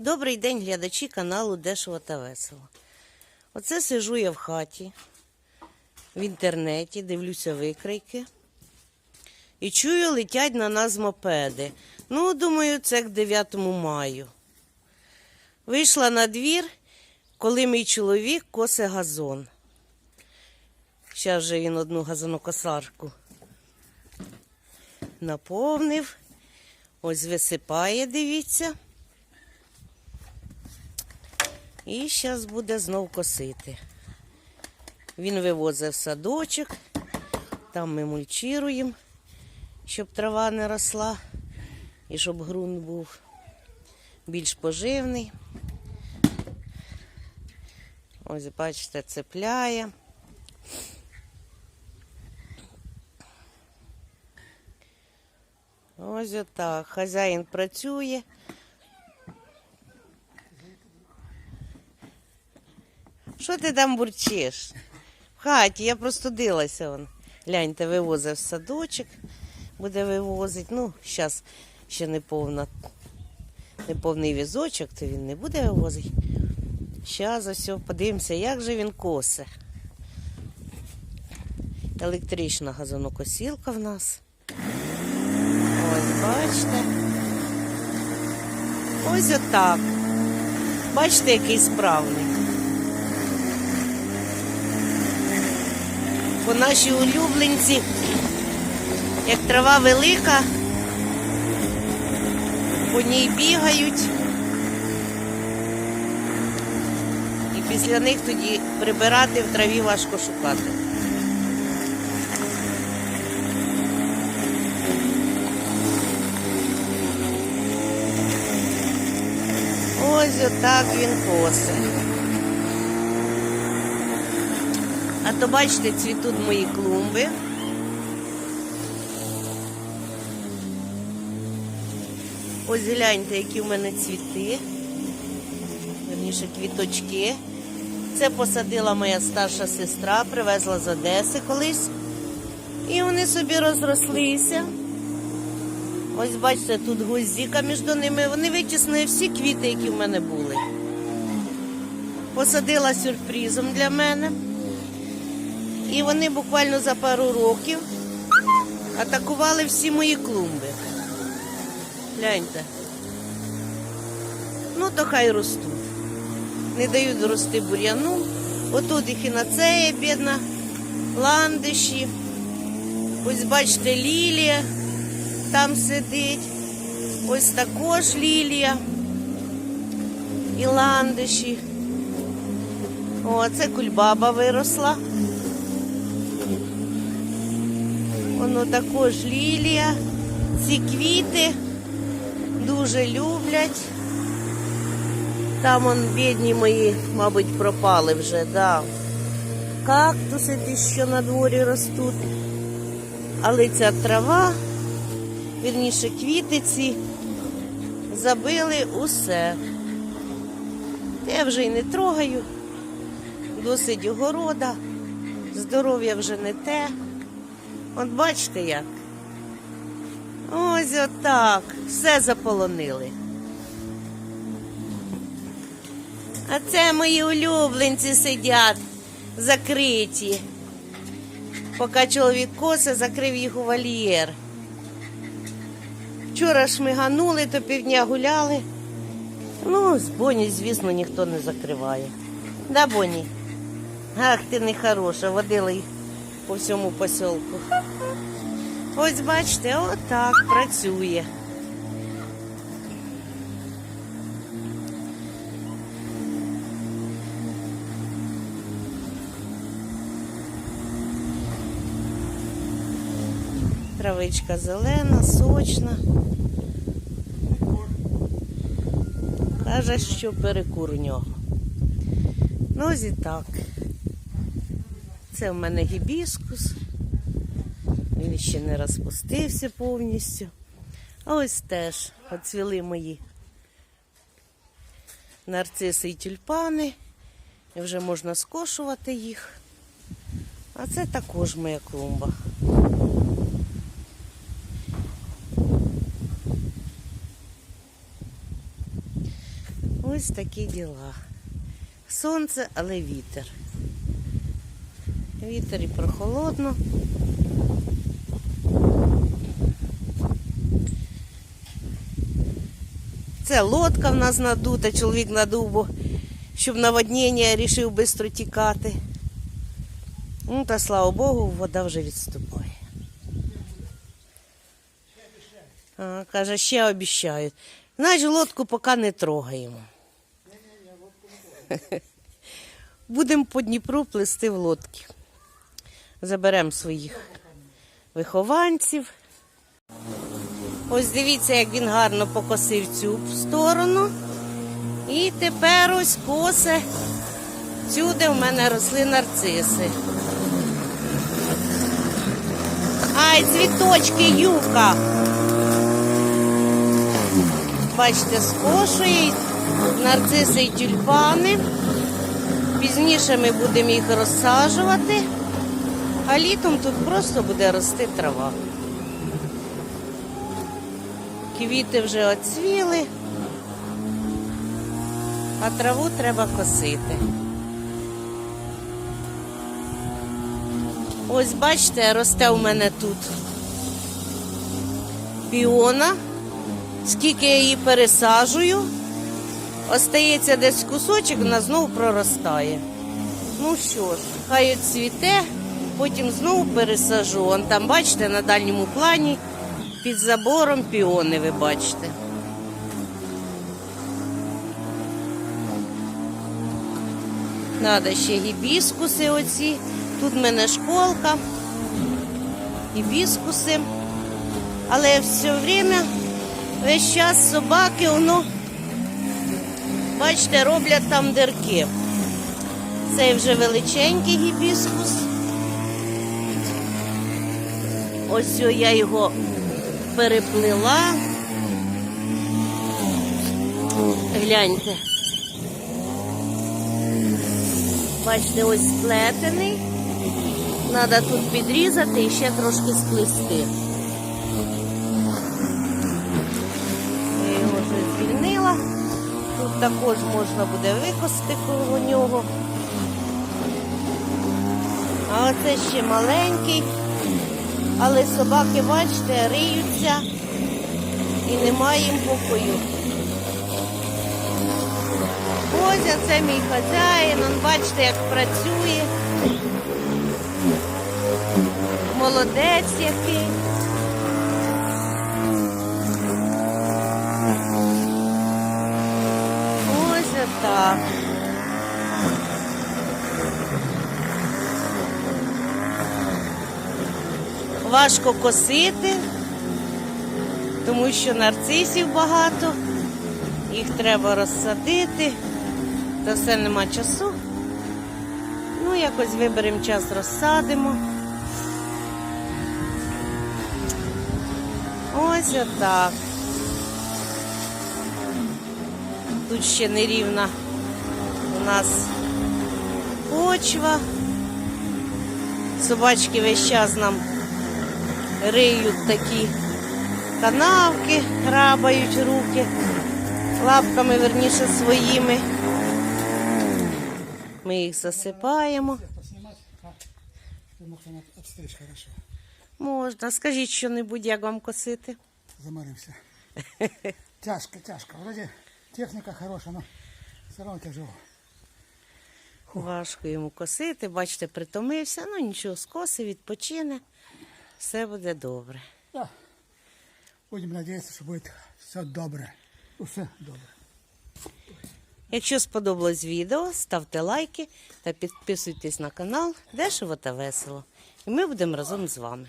Добрий день, глядачі каналу Дешево та Весело. Оце сижу я в хаті, в інтернеті, дивлюся викройки. І чую, летять на нас мопеди. Ну, думаю, це к 9 маю. Вийшла на двір, коли мій чоловік косе газон. Зараз же він одну газонокосарку наповнив. Ось висипає, дивіться. І зараз буде знов косити. Він вивозив садочок, там ми мульчируємо, щоб трава не росла і щоб ґрунт був більш поживний. Ось, бачите, цепляє. Ось отак. Хазяїн працює. Що ти там бурчиш? В хаті, я простудилася. Вон. Гляньте, вивозив садочок, буде вивозити. Ну, зараз ще не повна, не повний візочок, то він не буде вивозити. Зараз ось подивимося, як же він косе. Електрична газонокосілка в нас. Ось, бачите. Ось отак. Бачите, який справний. Бо наші улюбленці, як трава велика, по ній бігають. І після них тоді прибирати в траві важко шукати. Ось отак він косе. А то бачите, цвітуть мої клумби. Ось гляньте, які в мене цвіти. Верніше квіточки. Це посадила моя старша сестра, привезла з Одеси колись. І вони собі розрослися. Ось бачите, тут гвоздіка між ними. Вони витіснили всі квіти, які в мене були. Посадила сюрпризом для мене. І вони буквально за пару років атакували всі мої клумби. Гляньте. Ну, то хай ростуть. Не дають рости бур'яну. Отут і хінацея, бідна, ландиші. Ось бачите, лілія там сидить. Ось також лілія. І ландиші. О, це кульбаба виросла. Воно також лілія. Ці квіти дуже люблять. Там он бідні мої, мабуть, пропали вже, да. Кактуси ті, що на дворі ростуть. Але ця трава, вірніше, квіти ці забили усе. Я вже й не трогаю. Досить огорода, здоров'я вже не те. От бачите як? Ось отак. Все заполонили. А це мої улюбленці сидять закриті. Поки чоловік косе, закрив їх у вольєр. Вчора шмиганули, то півдня гуляли. Ну, з Боні, звісно, ніхто не закриває. Да, Боні? Ах, ти не хороша, водила їх по всьому посілку. Ось бачите, отак працює. Травичка зелена, сочна. Каже, що перекур у нього. Ну, ось так. Це в мене гібіскус. Він ще не розпустився повністю. А ось теж оцвіли мої нарциси і тюльпани. І вже можна скошувати їх. А це також моя клумба. Ось такі діла. Сонце, але вітер. Вітер і прохолодно. Це лодка в нас надута, чоловік надув, бо щоб наводнення рішив швидко тікати. Ну, та слава Богу, вода вже відступає. А, каже, ще обіщають. Значить, лодку поки не трогаємо. Будемо по Дніпру плисти в лодки. Заберемо своїх вихованців. Ось дивіться, як він гарно покосив цю сторону. І тепер ось косе. Всюди в мене росли нарциси. Ай, цвіточки, юка. Бачите, скошує нарциси і тюльпани. Пізніше ми будемо їх розсаджувати, а літом тут просто буде рости трава. Квіти вже оцвіли, а траву треба косити. Ось бачите, росте у мене тут піона. Скільки я її пересаджую, остається десь кусочок, вона знову проростає. Ну що ж, хай цвіте, потім знову пересажу. Вон там, бачите, на дальньому плані під забором піони, ви бачите. Надо ще гібіскуси оці. Тут в мене школка, гібіскуси. Але все время, весь час собаки, воно, бачите, роблять там дирки. Цей вже величенький гібіскус. Ось я його переплила. Гляньте. Бачите, ось сплетений. Треба тут підрізати і ще трошки сплести. Я його вже звільнила. Тут також можна буде викосити коло нього. А оце ще маленький. Але собаки, бачите, риються і немає їм покою. Ось це мій хазяїн, он бачите, як працює. Молодець який. Ось отак. Важко косити, тому що нарцисів багато, їх треба розсадити, та все нема часу. Ну, якось виберемо час, розсадимо. Ось отак. Тут ще нерівна у нас почва. Собачки весь час нам риють такі канавки, грабають руки, лапками верніше своїми. Ми їх засипаємо. Можна. Скажіть що-небудь, як вам косити. Заморимся. Тяжко, тяжко. Вроде техника хорошая, но все равно тяжело. Важко йому косити, бачите, притомився, ну нічого, скоси, відпочине, все буде добре. Так. Будемо сподіватися, що буде все добре. Все добре. Якщо сподобалось відео, ставте лайки та підписуйтесь на канал Дешево та весело. І ми будемо разом з вами.